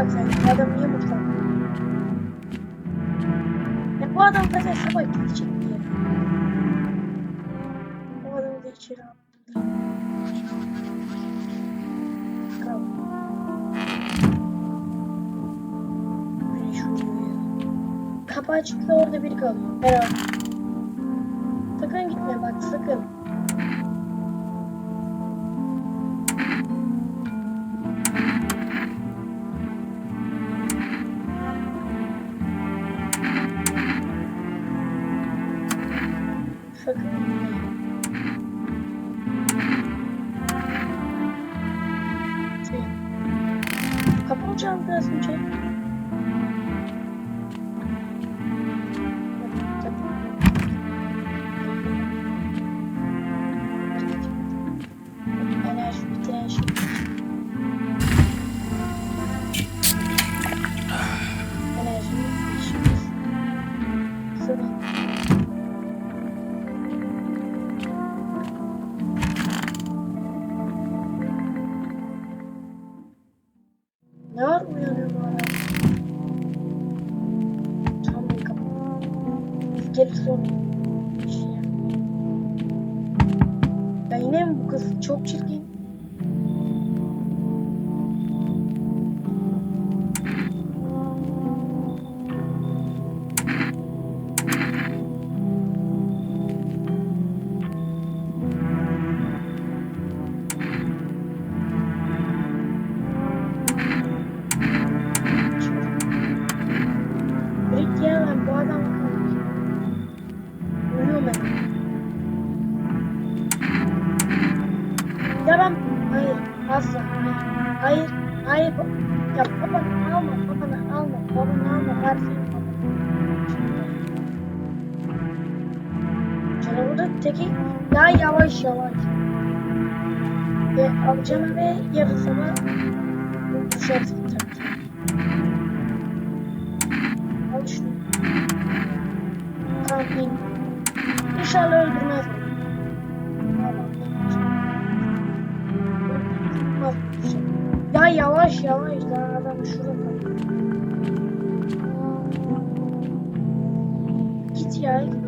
bak sen. Adam niye mutlu? Ya bu adam zaten sabah gidecek diye. Bu adamı da içeri aldım. Kapı açıkta orada biri kalıyor. Merhaba. Sakın gitme bak sakın. Kapı mı çaldı az önce? Ben hayır asla hayır hayır ya babanı alma babanı alma babanı alma ver seni babanı. Canavarın teki ya yavaş yavaş. Ve alacağım ve düşersin tabii ki. Al şunu. Kamping. İnşallah. Öldürmez yavaş yavaş daha adam şurada. Git ya. Git.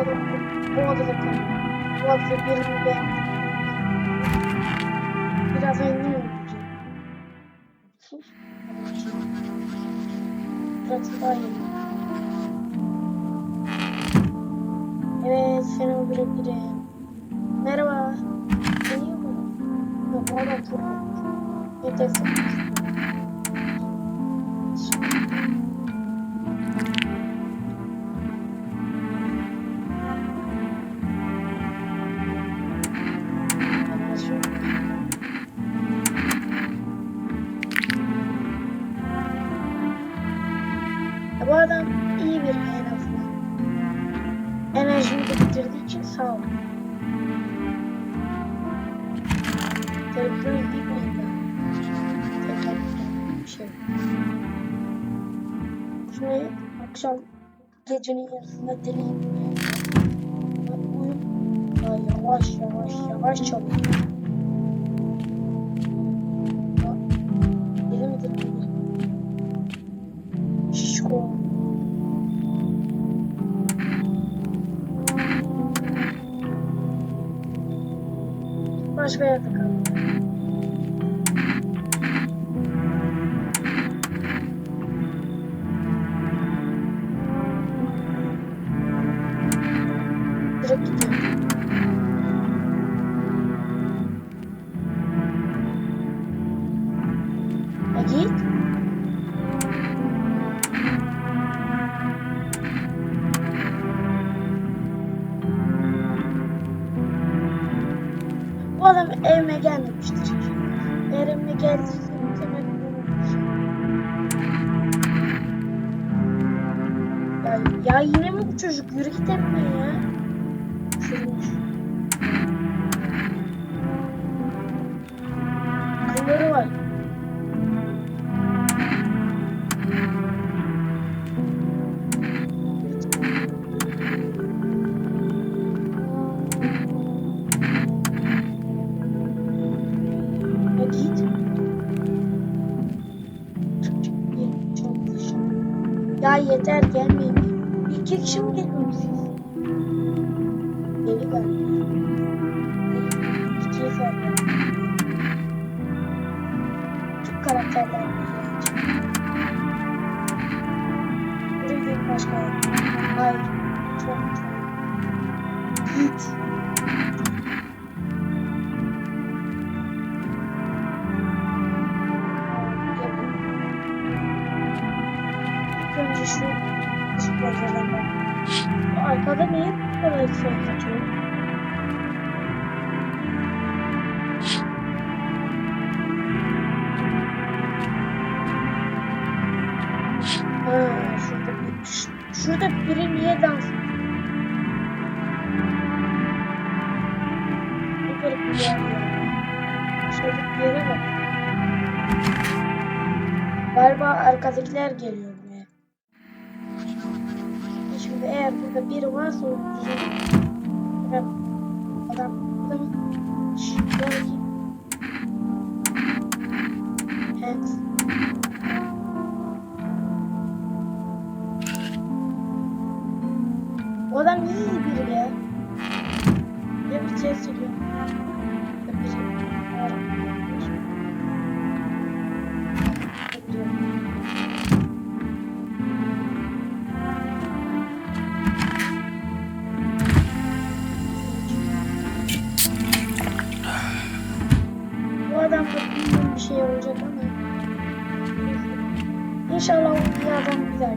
Bu adam, bu odada kal. Bu odada birini ben. Biraz zengin olacak. Sus. Biraz daha iyi. Evet, seni öldürebilirim. Merhaba. Geliyor mu? Yok, bu adam çok korkmuş. Gitmeyin de. Tekrar bir şey. Şurayı akşam gecenin yarısında uyum. Ya yavaş yavaş yavaş çalıyor. Şişko. Başka yerde kaldı. Bu adam evime gelmemiştir. geldi. Muhtemelen olmuş. Ya, ya yine mi bu çocuk? Yürü git ya. Önce şu ışıklardan bak. Bu Arkada niye bu kadar ses atıyor? Ha, şurada bir, şurada biri niye dans? Ne garip bir yer ya. Şuradaki bir yere bak. Galiba arkadakiler geliyor buraya. Şimdi eğer burada biri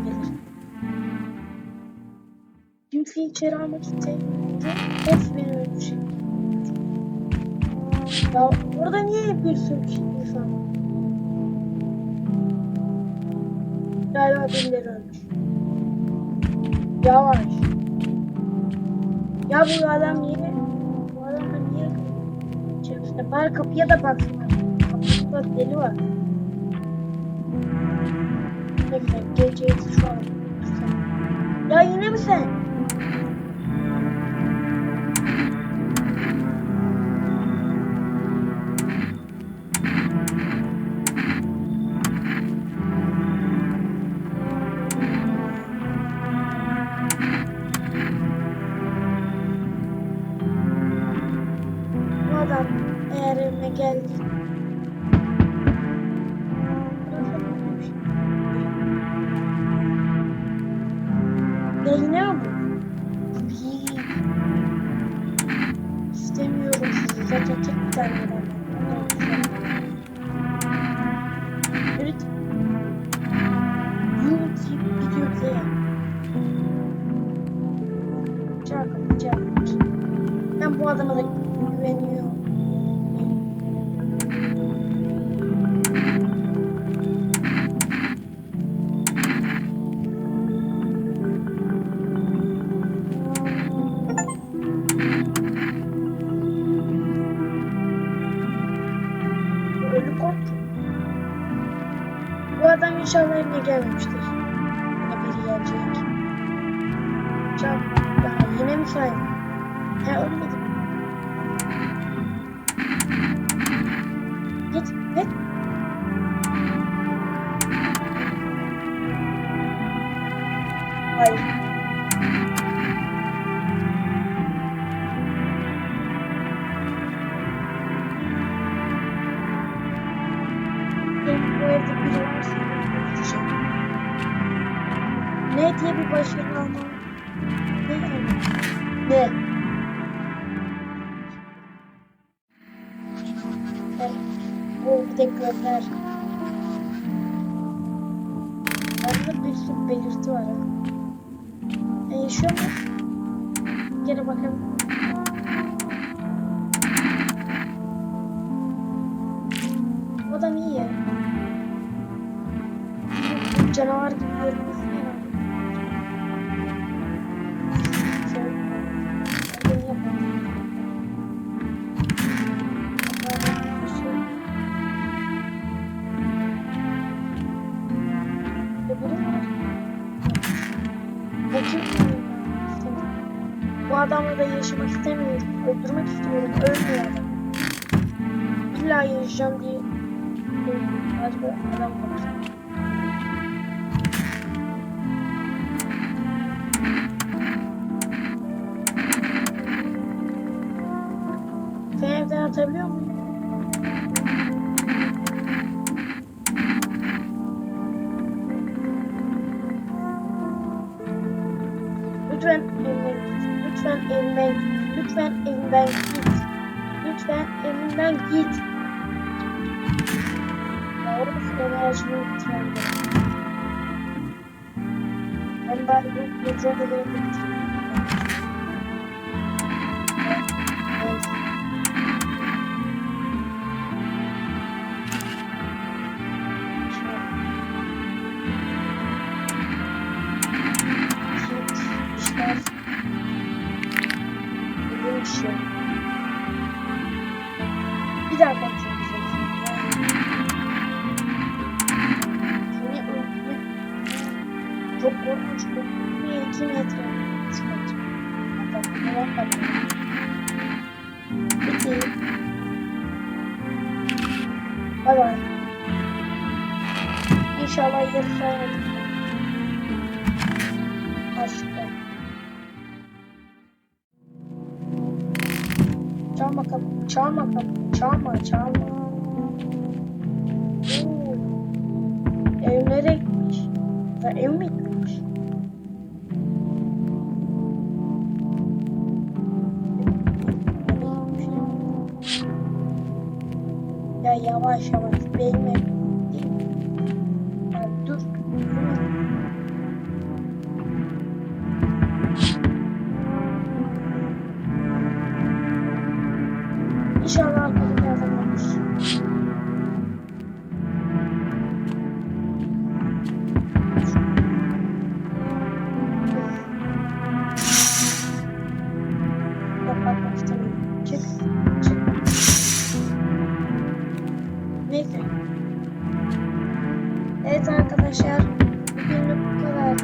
adam gelir. Kimseyi içeri almak isteyince hepsi beni öldürecek. Ya orada niye sürü kişi insan? Galiba birileri ölmüş. Yavaş. Ya bu adam yine bu adamlar niye içerisinde? Bari kapıya da baksınlar. Kapıda deli var. Güzel geleceğiz şu an. Ya yine mi sen? Bu eğer evime geldi. Bu adama da güveniyorum. Ölü korktu. Bu adam inşallah evine gelmemiştir. Yine biri gelecek. Ya yine mi sen? He ölmedim. Gözler. Bende bir sürü belirti var ha. E, yaşıyor mu? Gene bakalım. Adamla da yaşamak istemiyorum. Öldürmek istiyorum. Ölmüyor adam. İlla yaşayacağım diye. Acaba adam var. Sen evden atabiliyor musun? Lütfen evimden git. Lütfen evimden git. Orası enerjimi gerek. Ben bari bu mücadeleyi bitireyim. Evet. Çok korkunç bu. Bir iki metre çıkacak. Hatta neler kadar. Bitti. Bay bay. İnşallah yarışlar. Aşkta. Çalma kapıyı, çalma kapıyı, çalma, çalma. Oo. Ev nereye gitmiş? Ya ev mi? Ya yavaş yavaş benim dur. İnşallah Evet arkadaşlar. Bugünlük bu kadardı.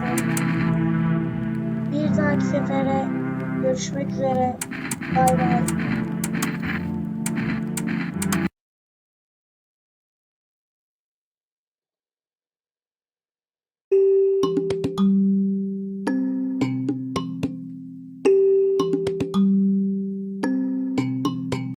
Bir dahaki sefere görüşmek üzere. Bay bay.